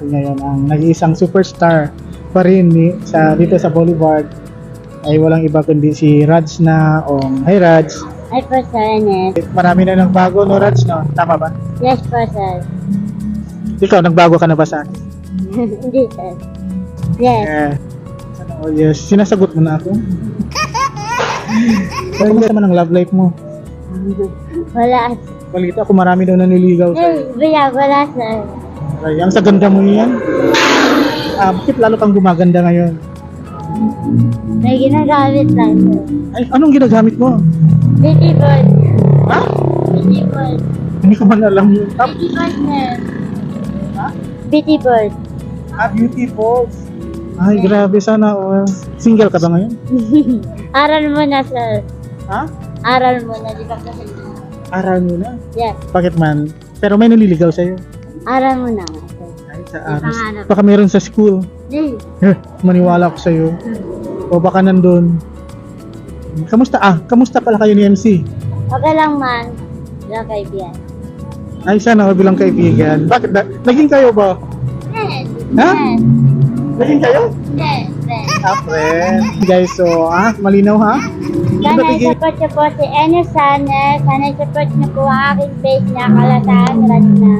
natin ngayon ang nag-iisang superstar pa rin ni, sa, dito sa Boulevard ay walang iba kundi si Raj na o Hi Raj. Ay po sir. Marami na ng bago no Raj no? Tama ba? Yes po sir. Ikaw, nagbago ka na ba sa akin? Hindi sir. Yes. Eh, ano, oh yes. Sinasagot mo na ako. Pero kumusta naman ang love life mo? Wala. Balita ko marami daw naniligaw Ay, sa'yo. wala, wala sir. Ay, ang sa ganda mo yan. Ah, bakit lalo kang gumaganda ngayon? May ginagamit lang. Ay, anong ginagamit mo? Beauty bird. Ha? Beauty bird. Hindi ko man alam yun. Beauty bird sir. Ha? Beauty bird. ah, beauty balls. Ay, grabe sana. Oh. Single ka ba ngayon? Aral mo na sir. Ha? Aral mo na, di ba? Aral mo na. Yes. Bakit man? Pero may naliligaw sa'yo. Aral mo na nga. Ay, sa aras. pangarap. Baka meron sa school. Hey. Eh, maniwala ko sa'yo. O baka nandun. Kamusta? Ah, kamusta pala kayo ni MC? Okay lang man. Wala kaibigan. Ay, sana ako bilang kaibigan. Bakit? Na, naging kayo ba? Yes. Ha? Yes. Naging kayo? Yes. Yes. Ah, friend. Guys, so, ah, malinaw ha? Sana Ano bigay- i-support niyo po si Enes Sanes. Sana i-support niyo po ang aking page na Kalataan Radna.